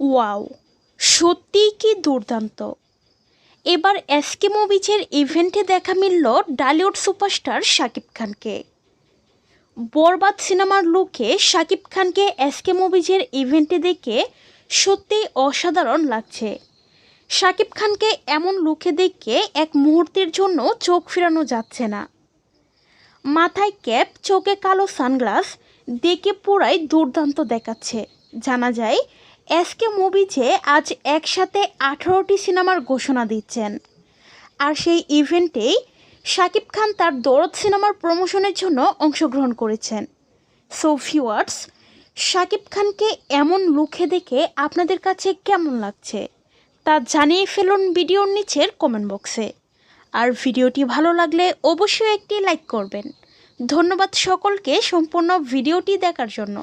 Wow, সত্যিই কি দুর্দান্ত। এবার এসকে মুভিজের ইভেন্টে দেখা মিলল ডালিউড সুপারস্টার শাকিব খানকে। বরবাদ সিনেমার লুকে শাকিব খানকে এসকে মুভিজের ইভেন্টে দেখে সত্যিই অসাধারণ লাগছে। শাকিব খানকে এমন লুকে দেখে এক মুহূর্তের জন্য চোখ ফেরানো যাচ্ছে না। মাথায় ক্যাপ, চোখে কালো সানগ্লাস, দেখে পুরাই দুর্দান্ত দেখাচ্ছে। জানা যায় এসকে মুভিজে আজ একসাথে আঠারোটি সিনেমার ঘোষণা দিচ্ছেন। আর সেই ইভেন্টেই শাকিব খান তার দরদ সিনেমার প্রমোশনের জন্য অংশগ্রহণ করেছেন। সো ভিউয়ার্স শাকিব খানকে এমন লুকে দেখে আপনাদের কাছে কেমন লাগছে? তা জানিয়ে ফেলুন ভিডিওর নিচের কমেন্ট বক্সে আর ভিডিওটি ভালো লাগলে অবশ্যই একটি লাইক করবেন। ধন্যবাদ সকলকে সম্পূর্ণ ভিডিওটি দেখার জন্য।